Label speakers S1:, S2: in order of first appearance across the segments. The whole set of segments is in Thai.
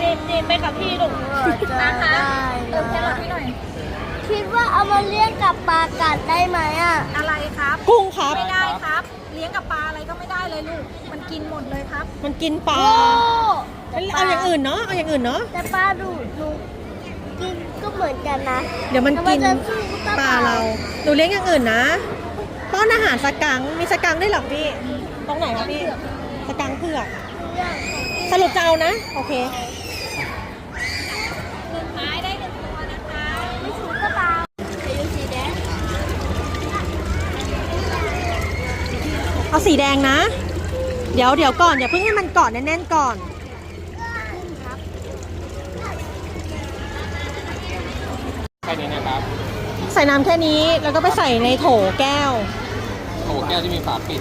S1: จีบจีบไปกับพี่ลูกนะคะเติมแครอทให้หน่อย
S2: คิดว่าเอามาเลี้ยงกับปลากัดได้ไหมอะ
S1: อะไรครับ
S3: กุ้งครับ
S1: ไม่ได้ครับ เลี้ยงกับปลาอะไรก็ไม่ได้เลยลูก มันกินหมดเลยครับ
S3: มันกินปลา
S2: โอ้
S3: เอาอย่างอื่นเนาะ เอาอย่างอื่นเนาะ
S2: แต่ปลาดูดหนูกินก็เหมือนกันนะ
S3: เดี๋ยวมันกิน
S2: แต่มันจะสู้กับ
S3: ปลาเราหนูเลี้ยงอย่างอื่นนะ ป้อนอาหารสกัง มีสกังได้วยเหรอพี่ ตรงไหนคะพี่ สกังเผือกสรุปจะเอานะ โอเค
S1: สุดท้ายได้หนึ่งตัวนะคะ
S2: ไม่ถูกก็เปล่าสีสีแดง
S3: เอาสีแดงนะ เดี๋ยวเดี๋ยวก่อน อย่าเพิ่งให้มันเกาะแน่นๆก่อน
S4: แค่นี้นะครับ
S3: ใส่น้ำแค่นี้แล้วก็ไปใส่ในโถแก้ว
S4: โอ้แก้วที่มีฝาปิด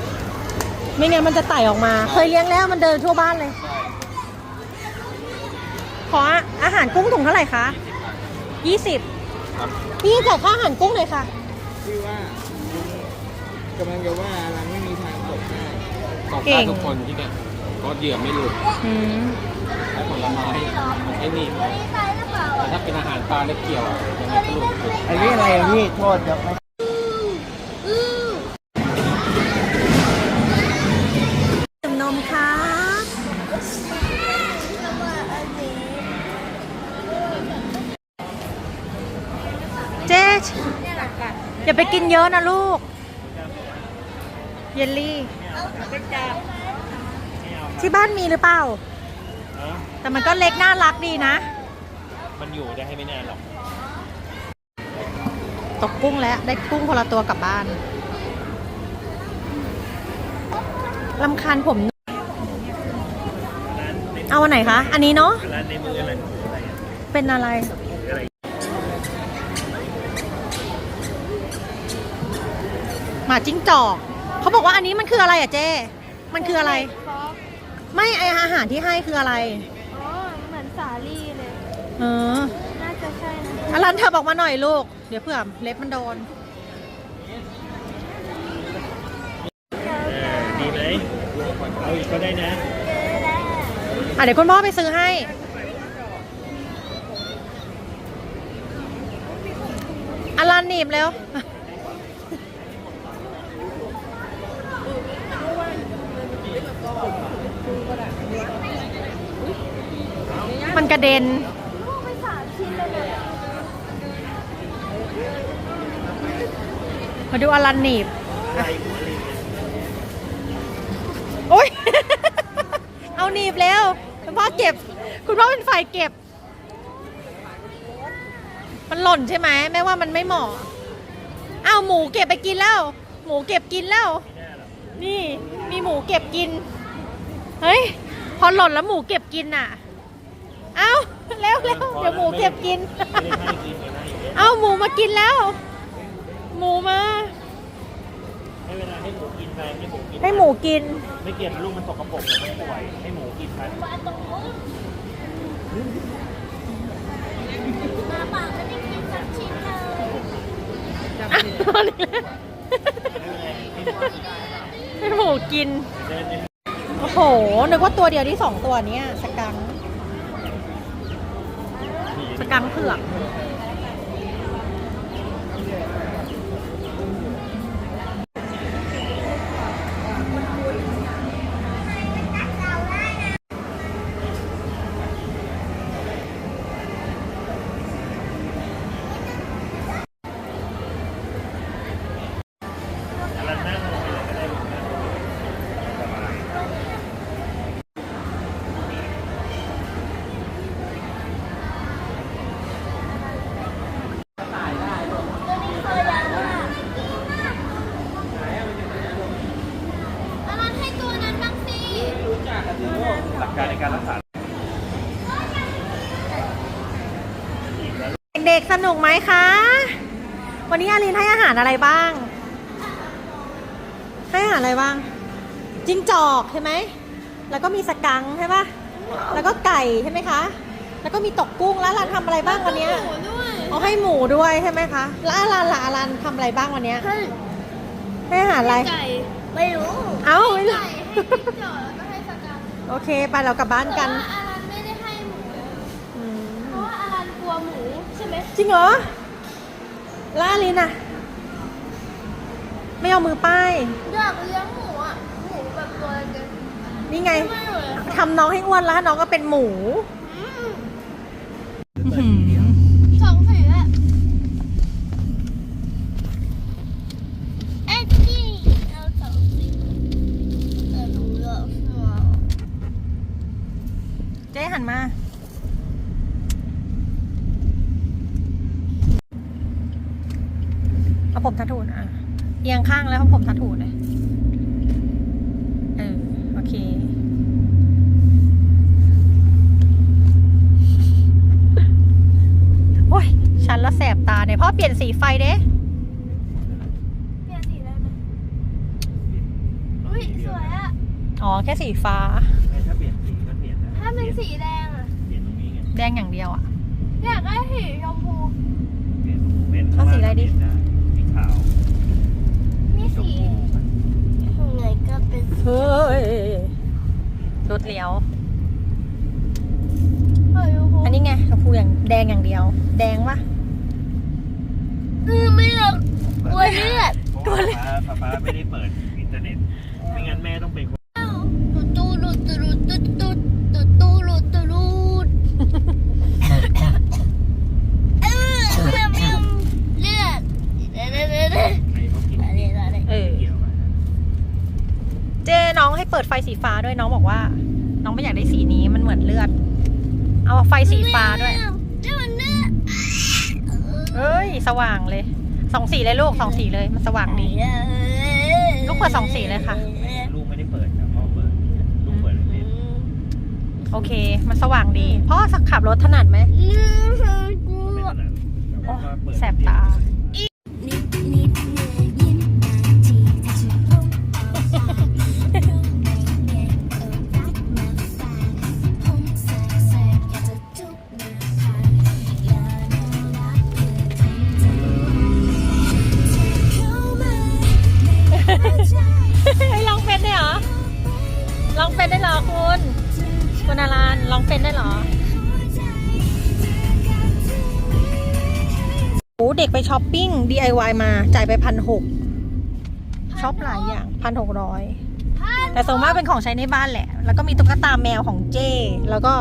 S3: ไม่งั้นมันจะไต่ออกมา เคยเลี้ยงแล้วมันเดินทั่วบ้านเลย
S4: ใช่
S3: ขออาหารกุ้งถุงเท่าไหร่คะ20
S4: ครับ
S3: พี่จ่ายค่าอาหารกุ้งหน่อยค่ะ
S5: ที่ว่ากำลังจะว่าเราไม่มีทางตกได้
S4: ตก
S3: เก่
S4: ได้
S3: ง
S4: ทุกคนที่เนี่ยเพราะเหยื่อไม่หลุด
S3: อืม
S4: ใช้ผลไม้ใช้หนีบ
S2: อันนี้ใส่หรือเปล่า
S4: แต่ถ้าเป็นอาหารปลาเล็กเกี่ยวอะยังไงก็หลุดหลุด
S5: อันนี้อะไรอะพี่โทษครับ
S3: ไปกินเยอะนะลูก เยลลี่ ที่บ้านมีหรือเปล่า แต่มันก็เล็กน่ารักดีนะ
S4: มันอยู่ได้ให้ไม่นานหรอก
S3: ตกกุ้งแล้ว ได้กุ้งคนละตัวกลับบ้านลำคาญผม เอาอันไหนคะ อันนี้เนาะเป็นอะไร หมาจิ้งจอกเขาบอกว่าอันนี้มันคืออะไรอะเจ๊มันคืออะไร ไม่ไออาหารที่ให้คืออะไร
S2: อ๋อ เหมือนสาลี่เลย
S3: เออ
S2: น่าจะใช่นะ
S3: อลันเธอบอกมาหน่อยลูก เดี๋ยวเผื่อเล็บมันโดน
S5: ดีไหมเอาอีกก็ได้นะ
S3: อะเดี๋ยวคุณพ่อไปซื้อให้ อลันหนีบเร็ว มันก ระเด็นมาดูอลันหนีบอะโอ๊ยเอาหนีบเร็วคุณพ่อเก็บ คุณพ่อเป็นฝ่ายเก็บ มันหล่นใช่ไหมแม่ว่ามันไม่เหมาะอ้าวหมูเก็บไปกินแล้ว หมูเก็บกินแล้ว นี่มีหมูเก็บกิน เฮ้ย พอหล่นแล้วหมูเก็บกินน่ะ เอ้าเร็วเร็วเดี๋ยวหมูเก็บกินเอ้าหมูมากินแล้ว หมูมา
S5: ให้เวลาให้หมูกินไปให้หมูกิน
S3: ให้หมูกิน
S5: ไม่เกลียดลูกมันสกปรกแต่มันป่วยให้หมูกินไป
S2: มาปากไม่ได้กินสักชิ้นเลย
S3: ให้หมูกินโอ้โห นึกว่าตัวเดียวที่สองตัวเนี้ยสกัง สกังเผือก
S2: อะไรให้ตัวนั้นบ้างสิ
S5: หลักการในการรักษา
S3: เด็กๆ สนุกไหมคะ วันนี้อารินให้อาหารอะไรบ้าง ให้อาหารอะไรบ้าง จิ้งจอกใช่ไหม แล้วก็มีสกังใช่ปะแล้วก็ไก่ใช่ไหมคะ แล้วก็มีตกกุ้ง แล้วอารันทำอะไรบ้างวันเนี้ยเอาให้หมูด้วยใช่ไหมคะ แล้วอารันล่ะอารันทำอะไรบ้างวันเนี้ย
S2: ให้
S3: ให้อาหารอะไร
S2: ไก่ ไม่รู้
S3: เอ้าไม่รู้
S2: ไก่ให้จิ้งจอกแล้วก็ให้สกัง
S3: โอเค ไปเรากลับบ้านกัน
S2: แต่ว่าอารันไม่ได้ให้หมู
S3: อืม
S2: เพราะว่าอารันกลัวหมูใช่ไหม
S3: จริงเหรอล่าลินอะไม่เอามือป้าย
S2: อยากเลี้ยงหมูอะ หมูแบบตัวเล็ก
S3: นี่ไง
S2: ไม่เลย
S3: ทำน้องให้อ้วนแล้วน้องก็เป็นหมู
S2: สองสีแหละเอ็ดดี้เอาสองสีแต่หนูอยากเอา
S3: เจ๊หันมา เอาผมทัดถูนอะเอียงข้างแล้วเอาผม ทัดถูนเลยเออโอเค โอ้ยฉันละแสบตาเนี่ยพ่อเปลี่ยนสีไฟเด้
S2: เปลี่ยนสีได้ไหมอุ้ยสวยอะ
S3: อ๋อ แค่สีฟ้า
S4: ถ้าเปลี่ยนสีก็เปลี่ยนได้
S2: ถ้าเป็นสีแดงอะ
S4: เปลี่ยนตรงนี้ไง
S3: แดงอย่างเดียวอะ
S2: อยากได้สีชมพู
S4: เปลี่ยนเป็น
S3: เอาสีอะไรดี
S4: เปลี่ยนสีขาว
S2: มี
S4: ชม
S2: สี
S4: พู
S2: ไหนก็ เป็น
S3: เฮ้ยรถเลี้ยว
S2: เฮ้ยชมพู
S3: อันนี้ไงชมพูอย่างแดงอย่างเดียว แดงปะ
S2: เออไม่อยากกลัวเลือด
S4: เพราะว่าป๊าป๊าป๊าไม่ได้เปิดอินเทอร์เน็ต ไม่งั้นแม่ต้องเป็นคน
S2: ตูตูรูตูรูตูตูตูตูรูตูรูดเออเลือดเลือดเลือดเลือดเลือดเลือด
S4: ใครเขากิน
S2: อะไรอะไร
S3: เออ
S4: เกี่ยวอะ
S3: เจน้องให้เปิดไฟสีฟ้าด้วยน้องบอกว่า น้องไม่อยากได้สีนี้มันเหมือนเลือด เอาไฟสีฟ้าด้วย
S2: เลือดเลือด
S3: เอ้ย สว่างเลยสองสีเลยลูกสองสีเลยมันสว่างดีลูกเปิดสองสีเลยค่ะ
S4: ลูกไม่ได้เปิดนะพ่อเปิดลูกเปิดเลย
S3: โอเค มันสว่างดีพ่อสักขับรถถนัดไหม
S4: ไม่ถนัดแต่ว่าเปิด
S3: แสบตา ลองเป็นได้เหรอคุณคุณอารันลองเป็นได้เหรอโอ้เด็กไปช้อปปิ้ง DIY มาจ่ายไปพันหกช็อปหลายอย่างพันหกร้อยแต่ส่วนมากเป็นของใช้ในบ้านแหละ แล้วก็มีตุ๊กตาแมวของเจ้ แล้วก็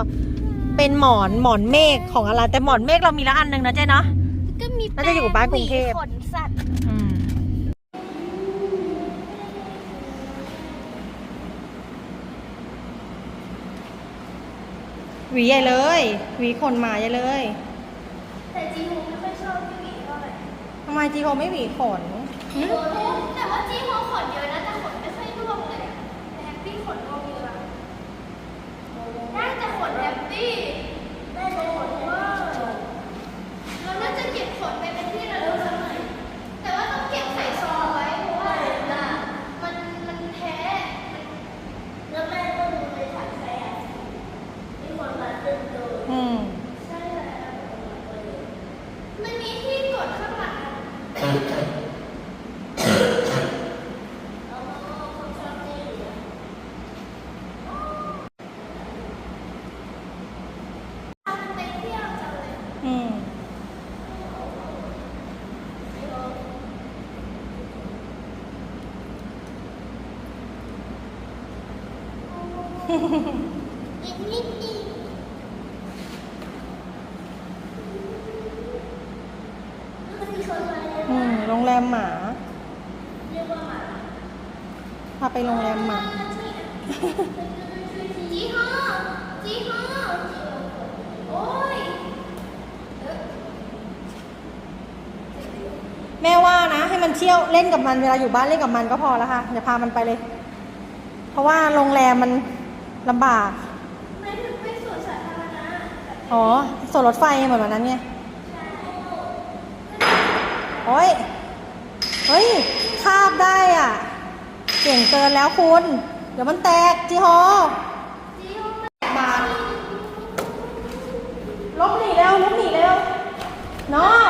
S3: เป็นหมอนหมอนเมฆของอารันแต่หมอนเมฆเรามีแล้วอันหนึงนะเจ้เนาะ
S2: ก็มี
S3: น่าจะอยู่บ้านกรุงเทพ
S2: ขนสัตว์
S3: หวีใหญ่เลย หวีขนหมาใหญ่เลย
S2: แต่จีฮูไม่ค่อยชอบพี่หมีเท่าไหร่
S3: ทำไมจีโฮไม่หวีขนหึ
S2: แต่ว่าจีฮูขนเยอะนะแต่ขนไม่ค่อยร่วงเลยอะแต่แฮปปี้ขนร่วงเยอะอะได้แต่ขนแฮปปี้ได้แต่ขนเวอร์เราน่าจะเก็บขนไปเป็นที่ระลึกสักหน่อยแต่ว่าต้องเก็บใส่ซองไว้เพราะว่าเดี๋ยวนะมันมันแท้มันแล้วแม่ก็ดูในถังแสมีขนมาตึงตัว
S3: อืม
S2: ใช่แล้วมันมีที่กดข้างหลังไปเที่ยวจังเลย
S3: อืม
S2: อีกนิดอีกมันมีคนมาเรียก
S3: อืมโรงแรมหมา
S2: เรียกว่าหมา
S3: พาไปโรงแรมหมา
S2: จีฮ่อจีฮ่อโอ้ย
S3: แม่ว่านะ ให้มันเที่ยวเล่นกับมันเวลาอยู่บ้านเล่นกับมันก็พอแล้วค่ะอย่าพามันไปเลย เพราะว่าโรงแรมมัน ลำบาก
S2: ไม่ถึงไปสวนสาธารณะ
S3: อ๋อส่วนรถไฟเหมือนวันนั้นไงโอ้ย เฮ้ย คาบได้อะ เก่งเกินแล้วคุณ เดี๋ยวมันแตกจีฮอบาทลบหนีเร็วลบหนีเร็วเนาะ